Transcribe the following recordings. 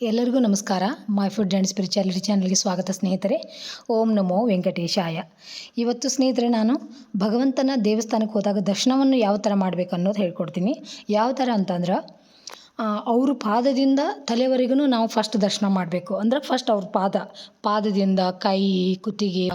ಎಲ್ಲರಿಗೂ ನಮಸ್ಕಾರ. My food and spirituality ಚಾನಲ್ಗೆ ಸ್ವಾಗತ ಸ್ನೇಹಿತರೆ. ಓಂ ನಮೋ ವೆಂಕಟೇಶಾಯ. ಇವತ್ತು ಸ್ನೇಹಿತರೆ ನಾನು ಭಗವಂತನ ದೇವಸ್ಥಾನಕ್ಕೆ ಹೋದಾಗ ದರ್ಶನವನ್ನು ಯಾವ ಥರ ಮಾಡಬೇಕು ಅನ್ನೋದು ಹೇಳ್ಕೊಡ್ತೀನಿ. ಯಾವ ಥರ ಅಂತಂದ್ರೆ ಅವ್ರ ಪಾದದಿಂದ ತಲೆವರೆಗೂ ನಾವು ಫಸ್ಟ್ ದರ್ಶನ ಮಾಡಬೇಕು. ಅಂದ್ರೆ ಫಸ್ಟ್ ಅವ್ರ ಪಾದ, ಪಾದದಿಂದ ಕೈ, ಕುತ್ತಿಗೆ,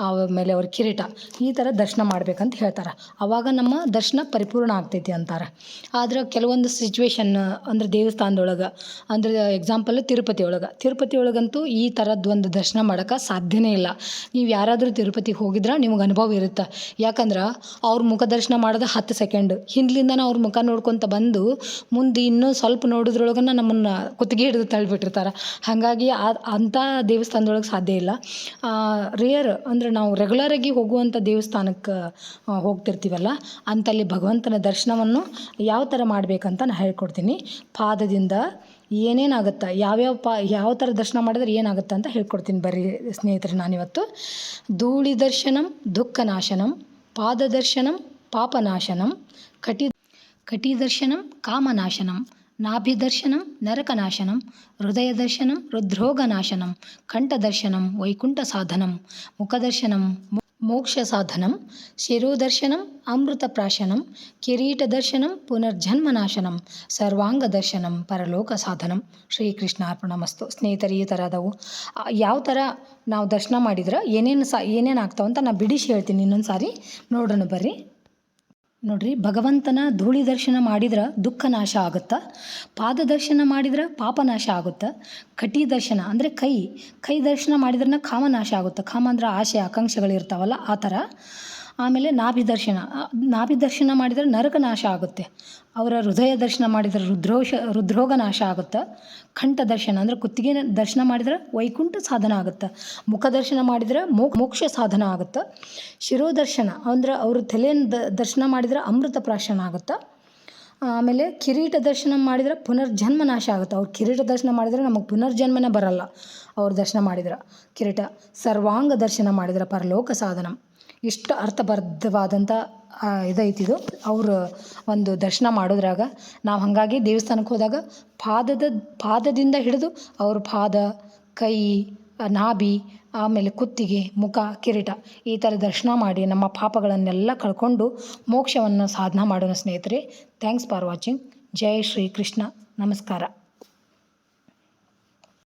ಆಮೇಲೆ ಅವ್ರ ಕಿರೀಟ, ಈ ಥರ ದರ್ಶನ ಮಾಡ್ಬೇಕಂತ ಹೇಳ್ತಾರೆ. ಆವಾಗ ನಮ್ಮ ದರ್ಶನ ಪರಿಪೂರ್ಣ ಆಗ್ತೈತಿ ಅಂತಾರೆ. ಆದ್ರೆ ಕೆಲವೊಂದು ಸಿಚುವೇಶನ್ ಅಂದ್ರೆ ದೇವಸ್ಥಾನದೊಳಗೆ, ಅಂದ್ರೆ ಎಕ್ಸಾಂಪಲ್ ತಿರುಪತಿ ಒಳಗೆ ತಿರುಪತಿ ಒಳಗಂತೂ ಈ ಥರದ್ದು ಒಂದು ದರ್ಶನ ಮಾಡೋಕೆ ಸಾಧ್ಯನೇ ಇಲ್ಲ. ನೀವು ಯಾರಾದರೂ ತಿರುಪತಿಗೆ ಹೋಗಿದ್ರೆ ನಿಮ್ಗೆ ಅನುಭವ ಇರುತ್ತೆ. ಯಾಕಂದ್ರೆ ಅವ್ರ ಮುಖ ದರ್ಶನ ಮಾಡೋದು ಹತ್ತು ಸೆಕೆಂಡ್ ಹಿಂದ್ಲಿಂದನೇ ಅವ್ರ ಮುಖ ನೋಡ್ಕೊತ ಬಂದು ಮುಂದೆ ಇನ್ನೂ ಸ್ವಲ್ಪ ನೋಡೋದ್ರೊಳಗನ ನಮ್ಮನ್ನು ಕುತ್ತಿಗೆ ಹಿಡಿದು ತಳ್ಳಿಬಿಟ್ಟಿರ್ತಾರೆ. ಹಾಗಾಗಿ ಆ ಅಂಥ ದೇವಸ್ಥಾನದೊಳಗೆ ಸಾಧ್ಯ ಇಲ್ಲ. ರೇರ್ ಅಂದ್ರೆ ನಾವು ರೆಗ್ಯುಲರಾಗಿ ಹೋಗುವಂಥ ದೇವಸ್ಥಾನಕ್ಕೆ ಹೋಗ್ತಿರ್ತೀವಲ್ಲ, ಅಂತಲ್ಲಿ ಭಗವಂತನ ದರ್ಶನವನ್ನು ಯಾವ ಥರ ಮಾಡಬೇಕಂತ ನಾನು ಹೇಳ್ಕೊಡ್ತೀನಿ. ಪಾದದಿಂದ ಏನೇನಾಗುತ್ತೆ, ಯಾವ್ಯಾವ ಪಾ, ಯಾವ ಥರ ದರ್ಶನ ಮಾಡಿದ್ರೆ ಏನಾಗುತ್ತೆ ಅಂತ ಹೇಳ್ಕೊಡ್ತೀನಿ ಬರ್ರಿ ಸ್ನೇಹಿತರೆ ನಾನಿವತ್ತು. ಧೂಳಿ ದರ್ಶನಂ, ದುಃಖ ನಾಶನಂ, ಪಾದ ದರ್ಶನಂ ಪಾಪನಾಶನಂ ಕಟಿ ಕಟಿ ದರ್ಶನಂ ಕಾಮನಾಶನಂ ನಾಭಿದರ್ಶನಂ ನರಕನಾಶನಂ ಹೃದಯದರ್ಶನಂ ಹೃದ್ರೋಗನಾಶನಂ ಕಂಠದರ್ಶನಂ ವೈಕುಂಠ ಸಾಧನಂ ಮುಖದರ್ಶನಂ ಮೋಕ್ಷ ಸಾಧನಂ ಶಿರೋದರ್ಶನಂ ಅಮೃತಪ್ರಾಶನಂ ಕಿರೀಟದರ್ಶನಂ ಪುನರ್ಜನ್ಮನಾಶನಂ ಸರ್ವಾಂಗ ದರ್ಶನಂ ಪರಲೋಕ ಸಾಧನಂ ಶ್ರೀಕೃಷ್ಣಾರ್ಪಣಮಸ್ತು ಸ್ನೇಹಿತರೆ ಈ ಥರ ಅದಾವು ಯಾವ ಥರ ನಾವು ದರ್ಶನ ಮಾಡಿದ್ರೆ ಏನೇನು ಸಾ ಏನೇನು ಆಗ್ತಾವಂತ ನಾನು ಬಿಡಿಸಿ ಹೇಳ್ತೀನಿ ಇನ್ನೊಂದು ಸಾರಿ ನೋಡೋಣ ಬರ್ರಿ. ನೋಡ್ರಿ, ಭಗವಂತನ ಧೂಳಿ ದರ್ಶನ ಮಾಡಿದ್ರೆ ದುಃಖ ನಾಶ ಆಗುತ್ತೆ? ಪಾದ ದರ್ಶನ ಮಾಡಿದ್ರೆ ಪಾಪ ನಾಶ ಆಗುತ್ತೆ? ಕಟಿ ದರ್ಶನ ಅಂದರೆ ಕೈ ಕೈ ದರ್ಶನ ಮಾಡಿದ್ರನ್ನ ಕಾಮ ನಾಶ ಆಗುತ್ತೆ? ಕಾಮ ಅಂದ್ರೆ ಆಸೆ, ಆಕಾಂಕ್ಷೆಗಳು ಇರ್ತಾವಲ್ಲ, ಆ ಥರ. ಆಮೇಲೆ ನಾಭಿ ದರ್ಶನ ನಾಭಿ ದರ್ಶನ ಮಾಡಿದರೆ ನರಕ ನಾಶ ಆಗುತ್ತೆ. ಅವರ ಹೃದಯ ದರ್ಶನ ಮಾಡಿದರೆ ರುದ್ರೋಷ ರುದ್ರೋಗ ನಾಶ ಆಗುತ್ತೆ. ಕಂಠ ದರ್ಶನ ಅಂದರೆ ಕುತ್ತಿಗೆ ದರ್ಶನ ಮಾಡಿದರೆ ವೈಕುಂಠ ಸಾಧನ ಆಗುತ್ತೆ. ಮುಖ ದರ್ಶನ ಮಾಡಿದರೆ ಮೋಕ್ಷ ಸಾಧನ ಆಗುತ್ತೆ. ಶಿರೋದರ್ಶನ ಅಂದ್ರೆ ಅವರು ತಲೆಯನ್ನು ದರ್ಶನ ಮಾಡಿದರೆ ಅಮೃತ ಪ್ರಾಶನ ಆಗುತ್ತೆ. ಆಮೇಲೆ ಕಿರೀಟ ದರ್ಶನ ಮಾಡಿದರೆ ಪುನರ್ಜನ್ಮ ನಾಶ ಆಗುತ್ತೆ. ಅವ್ರು ಕಿರೀಟ ದರ್ಶನ ಮಾಡಿದರೆ ನಮಗೆ ಪುನರ್ಜನ್ಮನೇ ಬರಲ್ಲ. ಅವ್ರ ದರ್ಶನ ಮಾಡಿದ್ರೆ ಕಿರೀಟ. ಸರ್ವಾಂಗ ದರ್ಶನ ಮಾಡಿದರೆ ಪರಲೋಕ ಸಾಧನ. ಇಷ್ಟು ಅರ್ಥಬದ್ಧವಾದಂಥ ಇದೈತಿದು ಅವರು ಒಂದು ದರ್ಶನ ಮಾಡೋದ್ರಾಗ ನಾವು ಹಾಗಾಗಿ ದೇವಸ್ಥಾನಕ್ಕೆ ಹೋದಾಗ ಪಾದದ, ಪಾದದಿಂದ ಹಿಡಿದು ಅವ್ರ ಪಾದ, ಕೈ, ನಾಭಿ, ಆಮೇಲೆ ಕುತ್ತಿಗೆ, ಮುಖ, ಕಿರೀಟ ಈ ಥರ ದರ್ಶನ ಮಾಡಿ ನಮ್ಮ ಪಾಪಗಳನ್ನೆಲ್ಲ ಕಳ್ಕೊಂಡು ಮೋಕ್ಷವನ್ನು ಸಾಧನ ಮಾಡೋಣ ಸ್ನೇಹಿತರೆ. ಥ್ಯಾಂಕ್ಸ್ ಫಾರ್ ವಾಚಿಂಗ್ ಜೈ ಶ್ರೀ ಕೃಷ್ಣ ನಮಸ್ಕಾರ.